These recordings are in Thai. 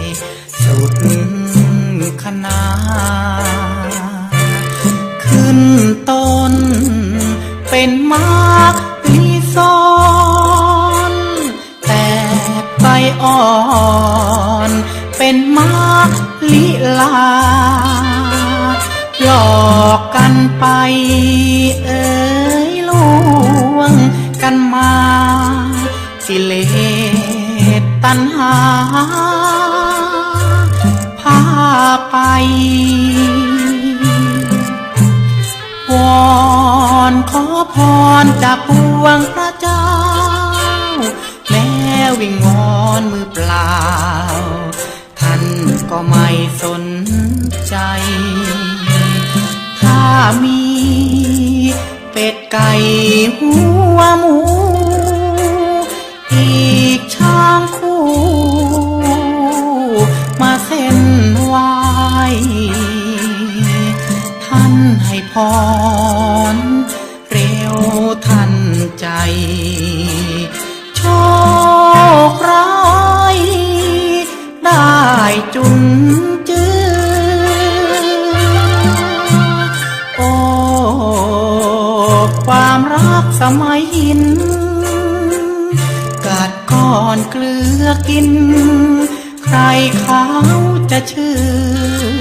ยสุดขนาขึ้นต้น เป็นมากมีซ้อนแต่ไปอ่อน เป็นมากลิลา หลอกกันไปเอ๋ยลวงกันมาสิเล ตัณหา พาไป วอนขอพรจากปวงพระเจ้า แม้วิงวอนมือเปล่า ท่านก็ไม่สนใจ ถ้ามีเป็ดไก่หัวหมู พร เร็วทันใจ โชคร้ายได้จุนจือโอ้ความรักสมัยหิน กัดก้อนเกลือกิน ใครเขาจะเชื่อ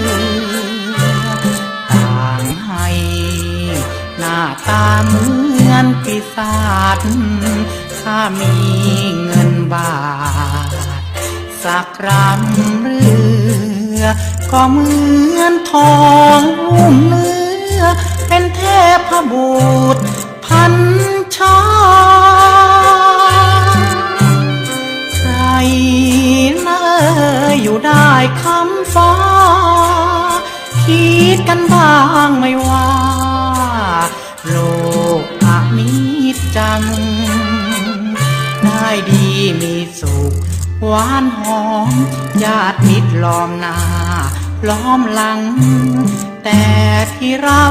ตาเหมือนปีศาจถ้ามีเงินบาท สักรำเรือ ก็เหมือนทองลุ่มเนื้อ เป็นเทพบุตรพันชาใครนะเอ่ยอยู่ได้คำฟ้า คิดกันบ้างไม่ว่า โลกอามิจัง ได้ดีมีสุข หวานหอม ญาติมิตรล้อมหน้าล้อมหลัง แต่ที่เรา